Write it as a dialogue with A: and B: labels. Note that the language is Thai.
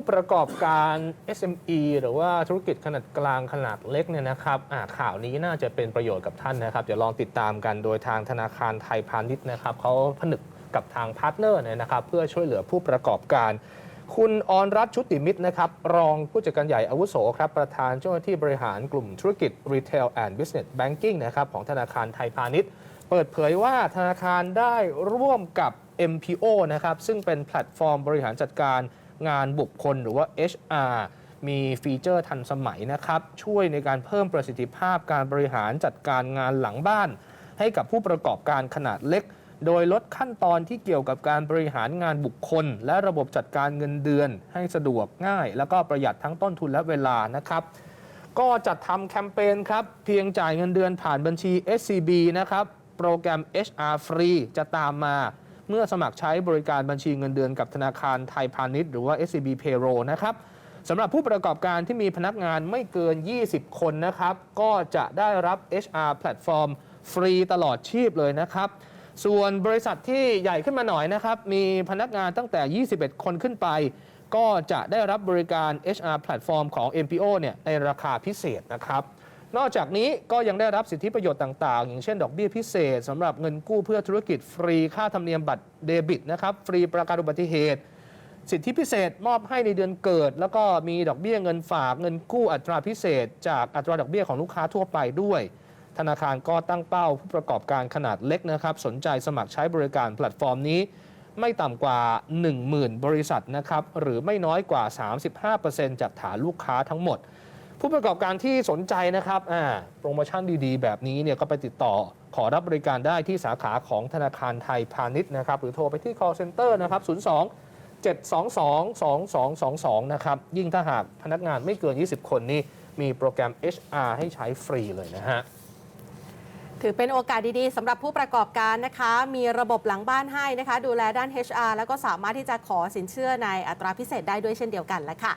A: ู้ประกอบการ SME หรือว่าธุรกิจขนาดกลางขนาดเล็กเนี่ยนะครับข่าวนี้น่าจะเป็นประโยชน์กับท่านนะครับเดี๋ยวลองติดตามกันโดยทางธนาคารไทยพาณิชย์นะครับเขาผนึกกับทางพาร์ทเนอร์เนี่ยนะครับเพื่อช่วยเหลือผู้ประกอบการคุณออนรัตชุติมิตรนะครับ รองผู้จัดการใหญ่อาวุโสครับ ประธานเจ้าหน้าที่บริหารกลุ่มธุรกิจ Retail and Business Banking นะครับ ของธนาคารไทยพาณิชย์ เปิดเผยว่าธนาคารได้ร่วมกับ MPO นะครับ ซึ่งเป็นแพลตฟอร์มบริหารจัดการ งานบุคคลหรือว่า HR มีฟีเจอร์ทันสมัยนะครับ ช่วยในการเพิ่มประสิทธิภาพการบริหารจัดการงานหลังบ้าน ให้กับผู้ประกอบการขนาดเล็ก โดยลดขั้นตอนที่เกี่ยวกับการบริหารงานบุคคล และระบบจัดการเงินเดือน ให้สะดวกง่าย แล้วก็ประหยัดทั้งต้นทุนและเวลานะครับก็จัดทำแคมเปญครับ เพียงจ่ายเงินเดือนผ่านบัญชี SCB นะครับ โปรแกรม HR ฟรีจะตามมา เมื่อสมัครใช้บริการบัญชีเงินเดือนกับธนาคารไทยพาณิชย์หรือว่า SCB Payroll นะครับสำหรับผู้ประกอบการที่มีพนักงานไม่เกิน 20 คนนะครับ ก็จะได้รับ HR แพลตฟอร์มฟรีตลอดชีพเลยนะครับ ส่วนบริษัทที่ใหญ่ขึ้นมาหน่อยนะครับ มีพนักงานตั้งแต่ 21 คนขึ้นไป ก็จะได้รับบริการ HR แพลตฟอร์มของ MPO เนี่ยในราคาพิเศษนะครับ นอกจากนี้ก็ยังได้รับสิทธิประโยชน์ต่างๆ อย่างเช่นดอกเบี้ยพิเศษสำหรับเงินกู้เพื่อธุรกิจฟรีค่าธรรมเนียมบัตรเดบิตนะครับฟรีประกันอุบัติเหตุ สิทธิพิเศษมอบให้ในเดือนเกิด แล้วก็มีดอกเบี้ยเงินฝากเงินกู้อัตราพิเศษ จากอัตราดอกเบี้ยของลูกค้าทั่วไปด้วย ธนาคารก็ตั้งเป้าผู้ประกอบการขนาดเล็กนะครับสนใจสมัครใช้บริการแพลตฟอร์มนี้ ไม่ต่ำกว่า 10,000 บริษัทนะครับหรือไม่น้อยกว่า 35%จากฐานลูกค้าทั้งหมด ผู้ประกอบการที่สนใจนะครับอ่าโปรโมชั่นดีๆ แบบนี้เนี่ยก็ไปติดต่อขอรับบริการได้ที่สาขาของธนาคารไทยพาณิชย์นะครับ หรือโทรไปที่ call center นะครับ 02 722 2222 นะครับ ยิ่งถ้าหากพนักงานไม่เกิน 20 คนนี่มีโปรแกรม HR ให้ใช้ฟรีเลยนะฮะ
B: ถือเป็นโอกาสดีๆสำหรับผู้ประกอบการนะคะ มีระบบหลังบ้านให้นะคะ ดูแลด้าน HR แล้วก็สามารถที่จะขอสินเชื่อในอัตราพิเศษได้ด้วยเช่นเดียวกันแหละค่ะ